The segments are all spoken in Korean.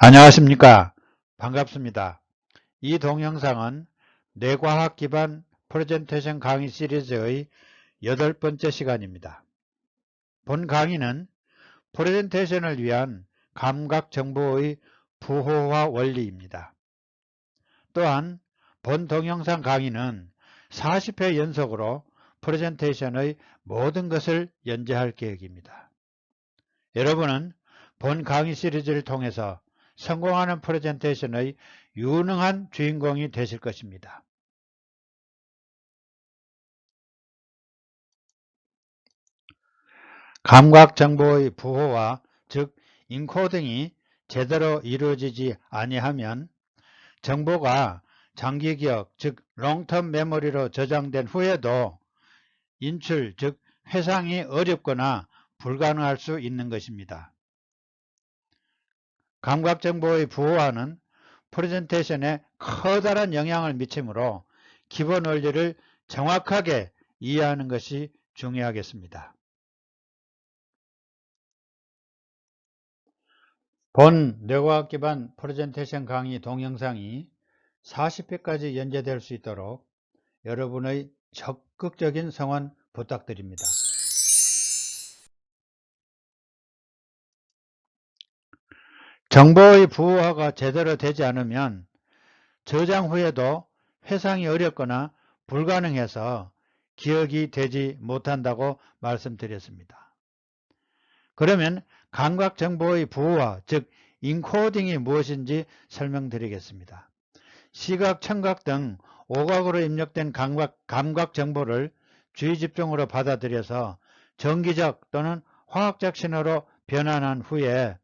안녕하십니까? 반갑습니다. 이 동영상은 뇌과학 기반 프레젠테이션 강의 시리즈의 여덟 번째 시간입니다. 본 강의는 프레젠테이션을 위한 감각 정보의 부호화 원리입니다. 또한 본 동영상 강의는 40회 연속으로 프레젠테이션의 모든 것을 연재할 계획입니다. 여러분은 본 강의 시리즈를 통해서 성공하는 프레젠테이션의 유능한 주인공이 되실 것입니다. 감각 정보의 부호와 즉 인코딩이 제대로 이루어지지 아니하면 정보가 장기 기억 즉 롱텀 메모리로 저장된 후에도 인출 즉 회상이 어렵거나 불가능할 수 있는 것입니다. 감각정보의 부호화는 프레젠테이션에 커다란 영향을 미치므로 기본 원리를 정확하게 이해하는 것이 중요하겠습니다. 본 뇌과학 기반 프레젠테이션 강의 동영상이 40회까지 연재될 수 있도록 여러분의 적극적인 성원 부탁드립니다. 정보의 부호화가 제대로 되지 않으면 저장 후에도 회상이 어렵거나 불가능해서 기억이 되지 못한다고 말씀드렸습니다. 그러면 감각 정보의 부호화, 즉 인코딩이 무엇인지 설명드리겠습니다. 시각, 청각 등 오각으로 입력된 감각, 감각 정보를 주의 집중으로 받아들여서 전기적 또는 화학적 신호로 변환한 후에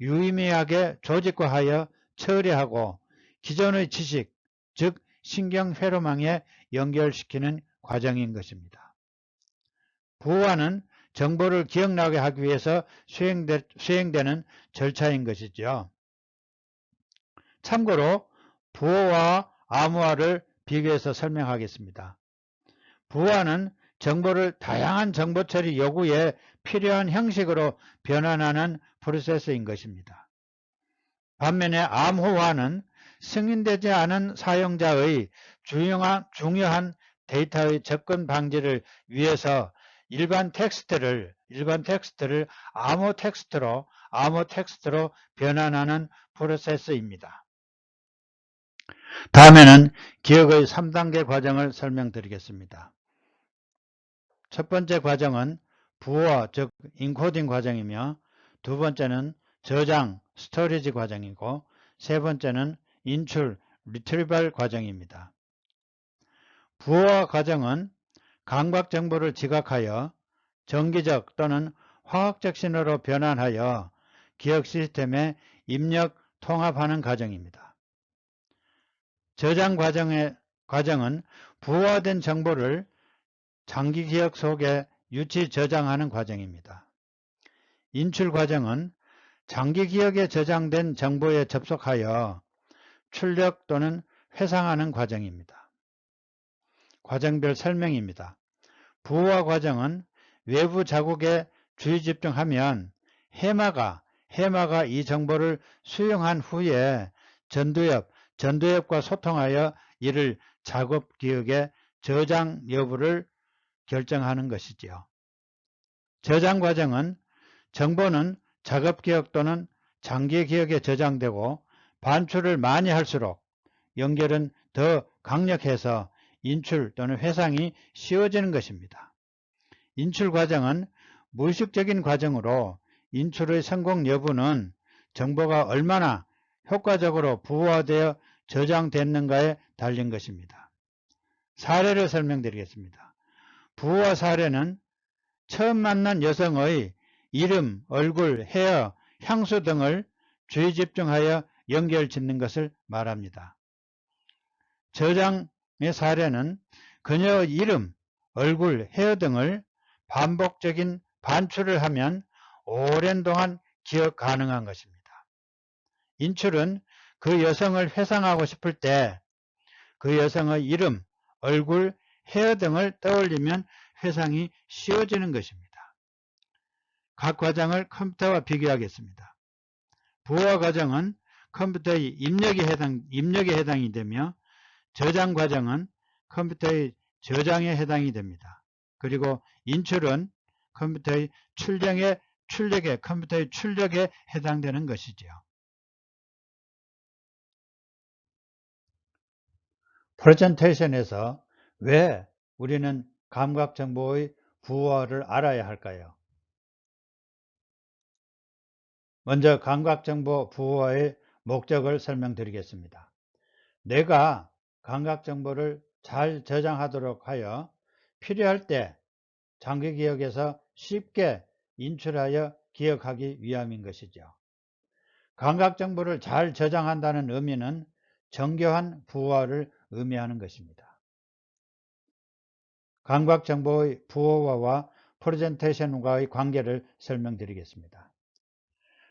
유의미하게 조직화하여 처리하고 기존의 지식, 즉 신경회로망에 연결시키는 과정인 것입니다. 부호화는 정보를 기억나게 하기 위해서 수행되, 수행되는 절차인 것이죠. 참고로 부호와 암호화를 비교해서 설명하겠습니다. 부호화는 정보를 다양한 정보 처리 요구에 필요한 형식으로 변환하는 프로세스인 것입니다. 반면에 암호화는 승인되지 않은 사용자의 중요한, 중요한 데이터의 접근 방지를 위해서 일반 텍스트를 일반 텍스트를 암호 텍스트로 암호 텍스트로 변환하는 프로세스입니다. 다음에는 기억의 3단계 과정을 설명드리겠습니다. 첫 번째 과정은 부호화 즉 인코딩 과정이며 두 번째는 저장 스토리지 과정이고 세 번째는 인출 리트리발 과정입니다. 부호화 과정은 감각 정보를 지각하여 전기적 또는 화학적 신호로 변환하여 기억 시스템에 입력 통합하는 과정입니다. 저장 과정의 과정은 부호화된 정보를 장기 기억 속에 유치 저장하는 과정입니다. 인출 과정은 장기 기억에 저장된 정보에 접속하여 출력 또는 회상하는 과정입니다. 과정별 설명입니다. 부호화 과정은 외부 자국에 주의 집중하면 해마가 해마가 이 정보를 수용한 후에 전두엽, 전두엽과 소통하여 이를 작업 기억에 저장 여부를 결정하는 것이지요. 저장 과정은 정보는 작업 기억 또는 장기 기억에 저장되고 반출을 많이 할수록 연결은 더 강력해서 인출 또는 회상이 쉬워지는 것입니다. 인출 과정은 무의식적인 과정으로 인출의 성공 여부는 정보가 얼마나 효과적으로 부호화되어 저장됐는가에 달린 것입니다. 사례를 설명드리겠습니다. 부호화 사례는 처음 만난 여성의 이름, 얼굴, 헤어, 향수 등을 주의 집중하여 연결 짓는 것을 말합니다. 저장의 사례는 그녀의 이름, 얼굴, 헤어 등을 반복적인 반출을 하면 오랜 동안 기억 가능한 것입니다. 인출은 그 여성을 회상하고 싶을 때 그 여성의 이름, 얼굴, 헤어 등을 떠올리면 회상이 쉬워지는 것입니다. 각 과정을 컴퓨터와 비교하겠습니다. 부호화 과정은 컴퓨터의 입력에 해당, 입력에 해당이 되며 저장 과정은 컴퓨터의 저장에 해당이 됩니다. 그리고 인출은 컴퓨터의 출력에 출력에 컴퓨터의 출력에 해당되는 것이죠. 프레젠테이션에서 왜 우리는 감각 정보의 부호를 알아야 할까요? 먼저 감각 정보 부호의 목적을 설명드리겠습니다. 내가 감각 정보를 잘 저장하도록 하여 필요할 때 장기 기억에서 쉽게 인출하여 기억하기 위함인 것이죠. 감각 정보를 잘 저장한다는 의미는 정교한 부호를 의미하는 것입니다. 감각정보의 부호화와 프레젠테이션과의 관계를 설명드리겠습니다.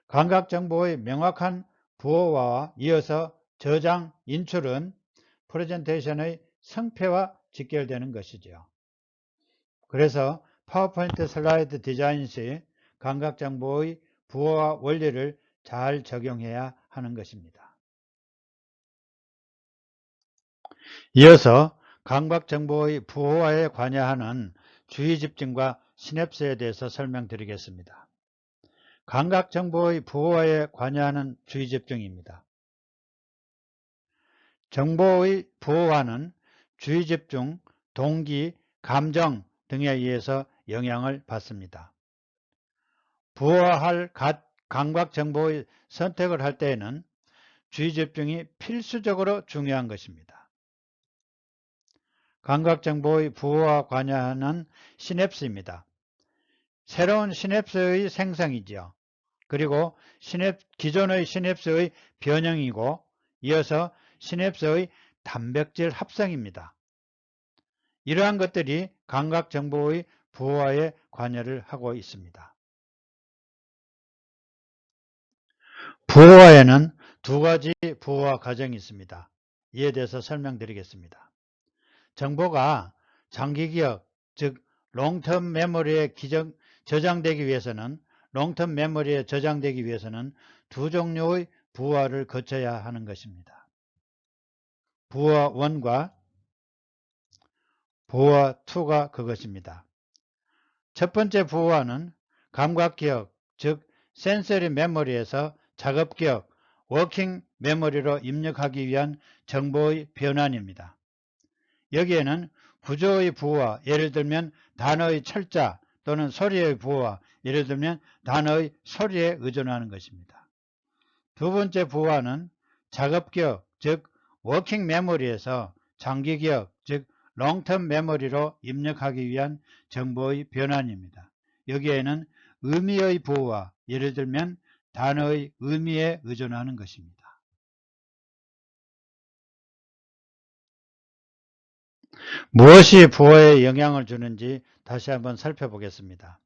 감각정보의 명확한 부호화와 이어서 저장, 인출은 프레젠테이션의 성패와 직결되는 것이죠. 그래서 파워포인트 슬라이드 디자인 시 감각정보의 부호화 원리를 잘 적용해야 하는 것입니다. 이어서 감각정보의 부호화에 관여하는 주의 집중과 시냅스에 대해서 설명드리겠습니다. 감각 정보의 부호화에 관여하는 주의 집중입니다. 정보의 부호화는 주의 집중, 동기, 감정 등에 의해서 영향을 받습니다. 부호화할 감각 정보의 선택을 할 때에는 주의 집중이 필수적으로 중요한 것입니다. 감각정보의 부호와 관여하는 시냅스입니다. 새로운 시냅스의 생성이죠. 그리고 시냅, 기존의 시냅스의 변형이고 이어서 시냅스의 단백질 합성입니다. 이러한 것들이 감각정보의 부호화에 관여를 하고 있습니다. 부호화에는 두 가지 부호화 과정이 있습니다. 이에 대해서 설명드리겠습니다. 정보가 장기기억, 즉 롱텀 메모리에 기정, 저장되기 위해서는 롱텀 메모리에 저장되기 위해서는 두 종류의 부호화를 거쳐야 하는 것입니다. 부호화 1과 부호화 2가 그것입니다. 첫 번째 부호화는 감각기억, 즉 센서리 메모리에서 작업기억, 워킹 메모리로 입력하기 위한 정보의 변환입니다. 여기에는 구조의 부호화, 예를 들면 단어의 철자 또는 소리의 부호화, 예를 들면 단어의 소리에 의존하는 것입니다. 두 번째 부호화는 작업기억, 즉 워킹 메모리에서 장기기억, 즉 롱텀 메모리로 입력하기 위한 정보의 변환입니다. 여기에는 의미의 부호화, 예를 들면 단어의 의미에 의존하는 것입니다. 무엇이 부호에 영향을 주는지 다시 한번 살펴보겠습니다.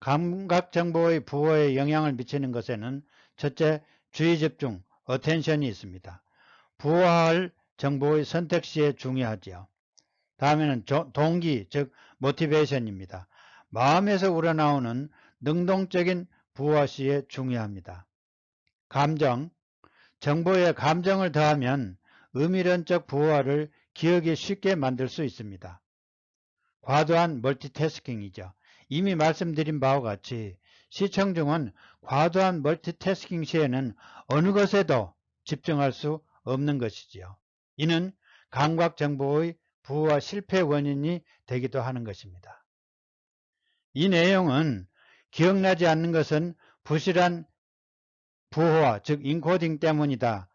감각 정보의 부호에 영향을 미치는 것에는 첫째, 주의 집중, 어텐션이 있습니다. 부호할 정보의 선택 시에 중요하지요. 다음에는 동기, 즉 모티베이션입니다. 마음에서 우러나오는 능동적인 부호화 시에 중요합니다. 감정, 정보에 감정을 더하면 의미론적 부호화를 기억이 쉽게 만들 수 있습니다. 과도한 멀티태스킹이죠. 이미 말씀드린 바와 같이 시청 중은 과도한 멀티태스킹 시에는 어느 것에도 집중할 수 없는 것이지요. 이는 감각 정보의 부호화 실패 원인이 되기도 하는 것입니다. 이 내용은 기억나지 않는 것은 부실한 부호화, 즉 인코딩 때문이다.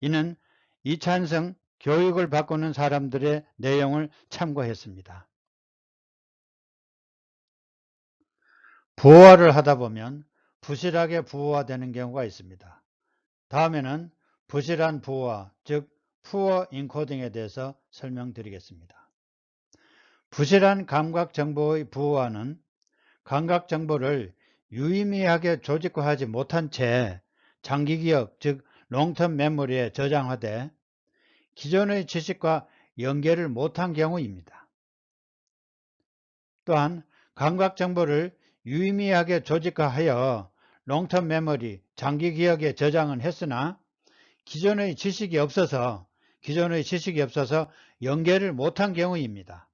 이는 이찬성 교육을 바꾸는 사람들의 내용을 참고했습니다. 부호화를 하다 보면 부실하게 부호화되는 경우가 있습니다. 다음에는 부실한 부호화, 즉 푸어 인코딩에 대해서 설명드리겠습니다. 부실한 감각 정보의 부호화는 감각 정보를 유의미하게 조직화하지 못한 채 장기 기억, 즉 롱텀 메모리에 저장하되 기존의 지식과 연결을 못한 경우입니다. 또한 감각 정보를 유의미하게 조직화하여 롱텀 메모리, 장기 기억에 저장은 했으나 기존의 지식이 없어서 기존의 지식이 없어서 연계를 못한 경우입니다.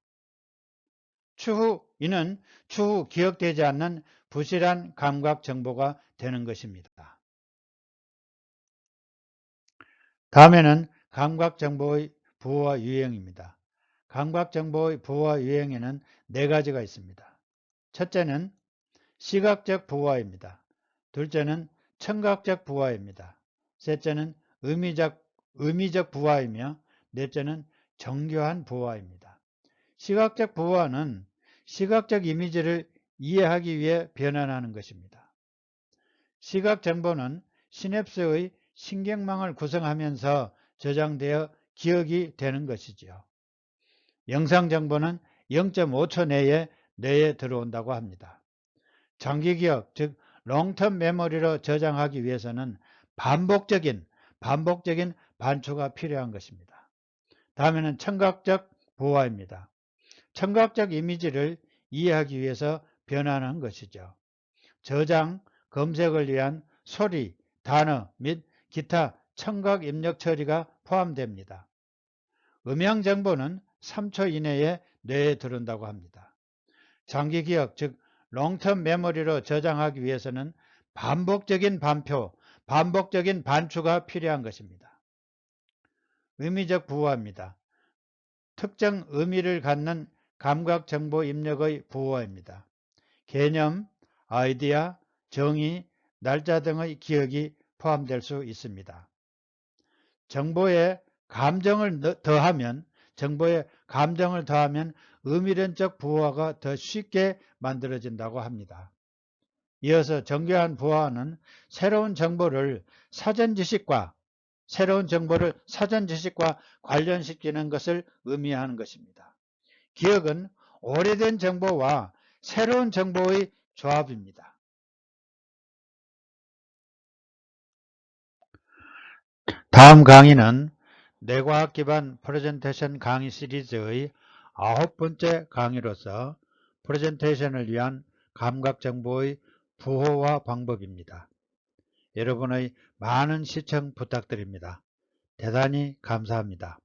추후 이는 추후 기억되지 않는 부실한 감각 정보가 되는 것입니다. 다음에는 감각 정보의 부호와 유형입니다. 감각 정보의 부호와 유형에는 네 가지가 있습니다. 첫째는 시각적 부호입니다. 둘째는 청각적 부호입니다. 셋째는 의미적, 의미적 부호이며 넷째는 정교한 부호입니다. 시각적 부호는 시각적 이미지를 이해하기 위해 변환하는 것입니다. 시각 정보는 시냅스의 신경망을 구성하면서 저장되어 기억이 되는 것이지요. 영상 정보는 0.5초 내에 뇌에 들어온다고 합니다. 장기 기억, 즉 롱텀 메모리로 저장하기 위해서는 반복적인 반복적인 반추가 필요한 것입니다. 다음에는 청각적 보호입니다. 청각적 이미지를 이해하기 위해서 변환한 것이죠. 저장, 검색을 위한 소리, 단어 및 기타 청각 입력 처리가 포함됩니다. 음향 정보는 3초 이내에 뇌에 들어온다고 합니다. 장기 기억, 즉 롱텀 메모리로 저장하기 위해서는 반복적인 반표, 반복적인 반추가 필요한 것입니다. 의미적 부호입니다. 특정 의미를 갖는 감각 정보 입력의 부호입니다. 개념, 아이디어, 정의, 날짜 등의 기억이 포함될 수 있습니다. 정보에 감정을 더하면 정보에 감정을 더하면 의미론적 부호가 더 쉽게 만들어진다고 합니다. 이어서 정교한 부호는 새로운 정보를 사전 지식과 새로운 정보를 사전 지식과 관련시키는 것을 의미하는 것입니다. 기억은 오래된 정보와 새로운 정보의 조합입니다. 다음 강의는 뇌과학 기반 프레젠테이션 강의 시리즈의 아홉 번째 강의로서 프레젠테이션을 위한 감각 정보의 부호와 방법입니다. 여러분의 많은 시청 부탁드립니다. 대단히 감사합니다.